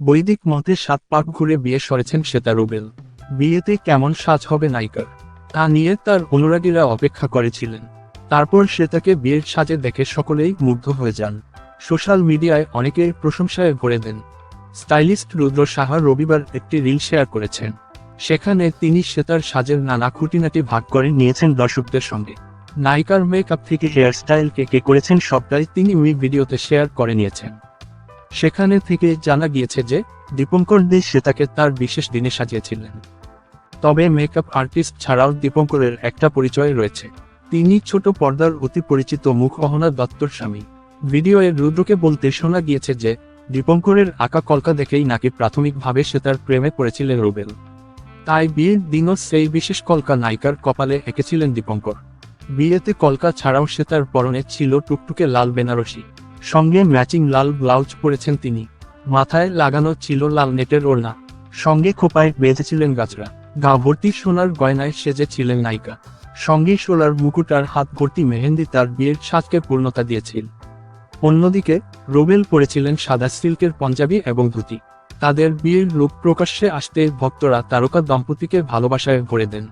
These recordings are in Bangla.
বৈদিক মতে সাত পাক ঘুরে বিয়ে সরেছেন শ্বেতা রুবেল। বিয়েতে কেমন সাজ হবে নায়িকার? তা নিয়ে তার অনুরাগীরা অপেক্ষা করেছিলেন। তারপর শ্বেতাকে বিয়ের সাজে দেখে সকলেই মুগ্ধ হয়ে যান। সোশ্যাল মিডিয়ায় অনেকে প্রশংসায় ভরে দেন। স্টাইলিস্ট রুদ্র সাহা রবিবার একটি রিল শেয়ার করেছেন। সেখানে তিনি শ্বেতার সাজের নানা খুঁটিনাটি ভাগ করে নিয়েছেন দর্শকদের সঙ্গে। নায়িকার মেকআপ থেকে হেয়ার স্টাইল কে কে করেছেন সবটাই তিনি ওই ভিডিওতে শেয়ার করে নিয়েছেন। সেখানে থেকে জানা গিয়েছে যে, দীপঙ্কর দে শ্বেতাকে তার বিশেষ দিনে সাজিয়েছিলেন। তবে মেকআপ আর্টিস্ট ছাড়াও দীপঙ্করের একটা পরিচয় রয়েছে। তিনি ছোট পর্দার অতি পরিচিত মুখ অহনা দত্তর স্বামী। ভিডিওয়ে রুদ্রকে বলতে শোনা গিয়েছে যে, দীপঙ্করের আঁকা কলকা দেখেই নাকি প্রাথমিকভাবে সে তার প্রেমে পড়েছিলেন রুবেল। তাই বিয়ের দিনও সেই বিশেষ কলকা নায়িকার কপালে এঁকেছিলেন দীপঙ্কর। বিয়েতে কলকা ছাড়াও সে তার পরনে ছিল টুকটুকে লাল বেনারসি। সঙ্গে ম্যাচিং লাল ব্লাউজ পরেছেন তিনি। মাথায় লাগানো ছিল লাল নেটের ওড়না। সঙ্গে খোপায় বেঁধেছিলেন গাছরা। গা ভর্তি সোনার গয়নায় সেজেছিলেন নায়িকা। সঙ্গে সোলার মুকুট আর হাত ভর্তি মেহেন্দি তার বিয়ের সাজকে পূর্ণতা দিয়েছিল। অন্যদিকে, রোবেল পরেছিলেন সাদা সিল্কের পঞ্জাবি এবং ধুতি। তাদের বিয়ের রূপ প্রকাশ্যে আসতে ভক্তরা তারকা দম্পতিকে ভালোবাসায় ভরে দেন।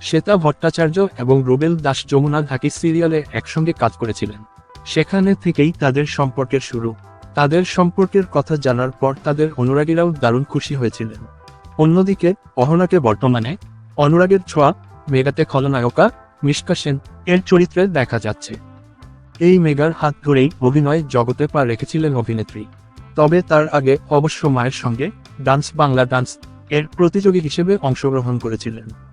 শ্বেতা ভট্টাচার্য এবং রোবেল দাস যমুনা ঢাকি সিরিয়ালে একসঙ্গে কাজ করেছিলেন। সেখানে থেকেই তাদের সম্পর্কের শুরু। তাদের সম্পর্কের কথা জানার পর তাদের অনুরাগীরাও দারুণ খুশি হয়েছিলেন। অন্যদিকে, অহনাকে বর্তমানে অনুরাগের ছোঁয়া, মেগাতে খলনায়কা মিশকা সেন এর চরিত্রে দেখা যাচ্ছে। এই মেগার হাত ধরেই অভিনয় জগতে পা রেখেছিলেন অভিনেত্রী। তবে তার আগে অবশ্য মায়ের সঙ্গে ডান্স বাংলা ডান্স এর প্রতিযোগী হিসেবে অংশগ্রহণ করেছিলেন।